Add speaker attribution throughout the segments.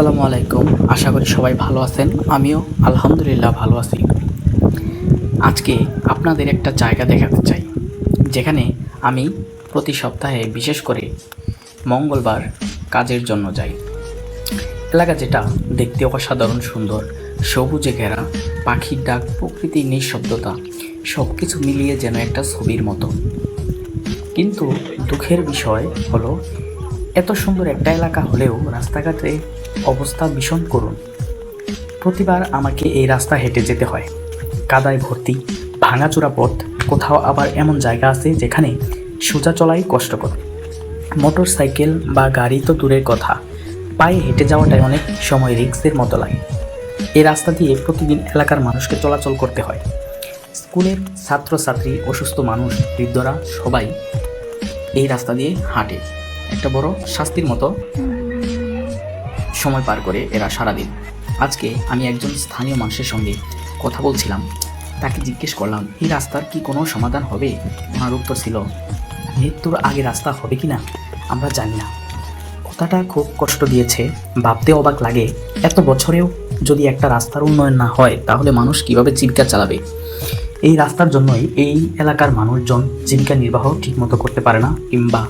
Speaker 1: আসসালামু আলাইকুম। আশা করি সবাই ভালো আছেন। আমিও আলহামদুলিল্লাহ ভালো আছি। আজকে আপনাদের একটা জায়গা দেখাতে চাই, যেখানে আমি প্রতি সপ্তাহে বিশেষ করে মঙ্গলবার কাজের জন্য যাই। এলাকা যেটা দেখতে অসাধারণ সুন্দর, সবুজে ঘেরা, পাখির ডাক প্রকৃতির নিঃশব্দতা সব কিছু মিলিয়ে যেন একটা ছবির মতো। কিন্তু দুঃখের বিষয় হলো, এত সুন্দর একটা এলাকা হলেও রাস্তাঘাটে অবস্থা ভীষণ করুণ। প্রতিবার আমাকে এই রাস্তা হেঁটে যেতে হয়। কাদায় ভর্তি, ভাঙাচোরা পথ, কোথাও আবার এমন জায়গা আছে যেখানে সোজা চলাই কষ্টকর মোটর সাইকেল বা গাড়ি তো দূরের কথা। পায়ে হেঁটে যাওয়াটাই অনেক সময় রিক্সের মতো লাগে। এই রাস্তা দিয়ে প্রতিদিন এলাকার মানুষকে চলাচল করতে হয়। স্কুলের ছাত্রছাত্রী, অসুস্থ মানুষ, বৃদ্ধরা সবাই এই রাস্তা দিয়ে হাঁটে। একটা বড় শাস্তির মতো সময় পার করে এরা সারাদিন। আজকে আমি একজন স্থানীয় মানুষের সঙ্গে কথা বলছিলাম। তাকে জিজ্ঞেস করলাম, এই রাস্তার কি কোনো সমাধান হবে? ওনার উত্তর ছিল, মৃত্যুর আগে রাস্তা হবে কি না? আমরা জানি না। কথাটা খুব কষ্ট দিয়েছে। ভাবতে অবাক লাগে, এত বছরেও যদি একটা রাস্তার উন্নয়ন না হয়, তাহলে মানুষ কীভাবে জীবিকা চালাবে? এই রাস্তার জন্যই এই এলাকার মানুষজন জীবিকা নির্বাহ ঠিকমতো করতে পারে না কিংবা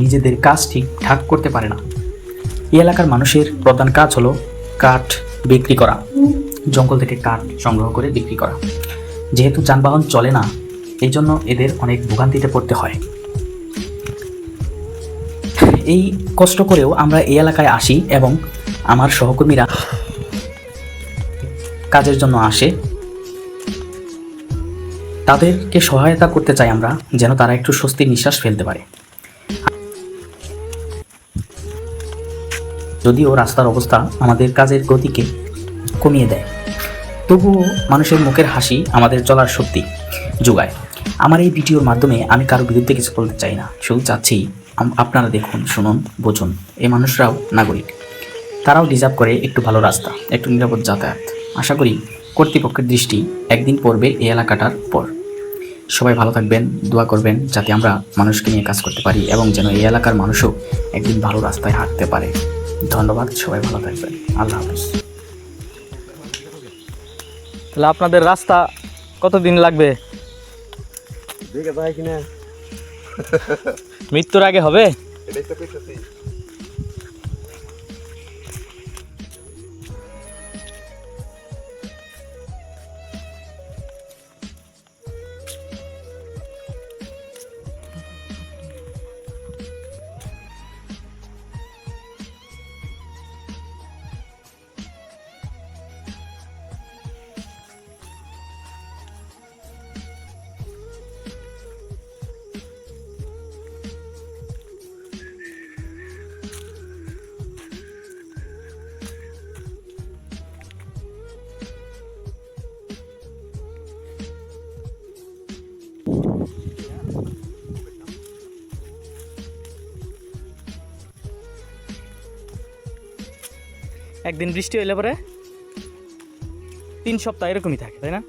Speaker 1: নিজেদের কাজ ঠিকঠাক করতে পারে না। এই এলাকার মানুষের প্রধান কাজ হলো কাঠ বিক্রি করা, জঙ্গল থেকে কাঠ সংগ্রহ করে বিক্রি করা। যেহেতু যানবাহন চলে না, এই জন্য এদের অনেক ভোগান্তিতে পড়তে হয়। এই কষ্ট করেও আমরা এই এলাকায় আসি এবং আমার সহকর্মীরা কাজের জন্য আসে। তাদেরকে সহায়তা করতে চাই আমরা, যেন তারা একটু স্বস্তির নিঃশ্বাস ফেলতে পারে। যদিও রাস্তার অবস্থা আমাদের কাজের গতিকে কমিয়ে দেয়। তবুও মানুষের মুখের হাসি আমাদের চলার শক্তি যোগায়। আমার এই ভিডিওর মাধ্যমে আমি কারও বিরুদ্ধে কিছু বলতে চাই না। শুধু চাচ্ছি আপনারা দেখুন, শুনুন, বুঝুন। এই মানুষরাও নাগরিক। তারাও ডিজার্ভ করে একটু ভালো রাস্তা, একটু নিরাপদ যাতায়াত। আশা করি কর্তৃপক্ষের দৃষ্টি একদিন পড়বে এই এলাকাটার পর। সবাই ভালো থাকবেন, দোয়া করবেন, যাতে আমরা মানুষকে নিয়ে কাজ করতে পারি এবং যেন এই এলাকার মানুষও একদিন ভালো রাস্তায় হাঁটতে পারে। ধন্যবাদ সবাই ভালো থাকবেন। আল্লাহ হাফিজ।
Speaker 2: তাহলে আপনাদের রাস্তা কতদিন লাগবে?
Speaker 3: দেখে যায় কিনা।
Speaker 2: মৃত্যুর আগে হবে?
Speaker 3: এটাই তো
Speaker 2: একদিন বৃষ্টি হইলে পরে তিন সপ্তাহ এরকমই থাকে তাই না?